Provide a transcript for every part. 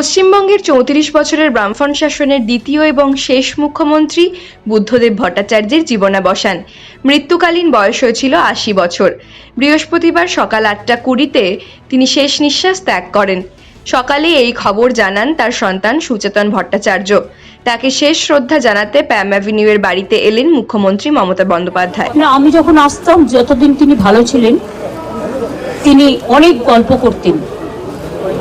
পশ্চিমবঙ্গের চৌত্রিশ বছরের বামফ্রন্ট শাসনের দ্বিতীয় এবং শেষ মুখ্যমন্ত্রী বুদ্ধদেব ভট্টাচার্যের জীবনাবসান। মৃত্যুকালীন বয়স হয়েছিল আশি বছর। বৃহস্পতিবার সকাল আটটা কুড়িতে তিনি শেষ নিঃশ্বাস ত্যাগ করেন। সকালে এই খবর জানান তার সন্তান সুচেতন ভট্টাচার্য। তাকে শেষ শ্রদ্ধা জানাতে প্যাম অ্যাভিনিউয়ের বাড়িতে এলেন মুখ্যমন্ত্রী মমতা বন্দ্যোপাধ্যায়। আমি যখন আসতাম, যতদিন তিনি ভালো ছিলেন, তিনি অনেক গল্প করতেন।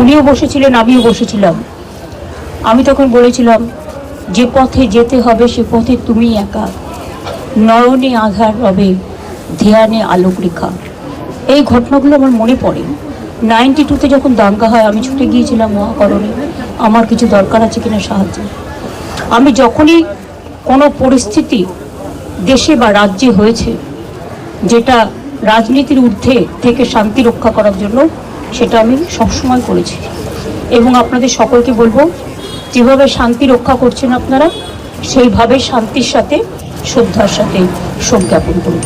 উনিও বসেছিলেন, আমিও বসেছিলাম। আমি তখন বলেছিলাম, যে পথে যেতে হবে, সে পথে তুমি একা। নয়নে আধার রবে ধ্যানে আলোক রেখা। এই ঘটনাগুলো আমার মনে পড়ে। নাইনটি টুতে যখন দাঙ্গা হয়, আমি ছুটে গিয়েছিলাম মহাকরণে। আমার কিছু দরকার আছে কিনা সাহায্য আমি যখনই কোনো পরিস্থিতি দেশে বা রাজ্যে হয়েছে, যেটা রাজনীতির ঊর্ধ্বে থেকে শান্তি রক্ষা করার জন্য সেটা আমি সবসময় করেছি। এবং আপনাদের সকলকে বলব, যেভাবে শান্তি রক্ষা করছেন আপনারা, সেইভাবে শান্তির সাথে, শ্রদ্ধার সাথে শোক জ্ঞাপন করুন।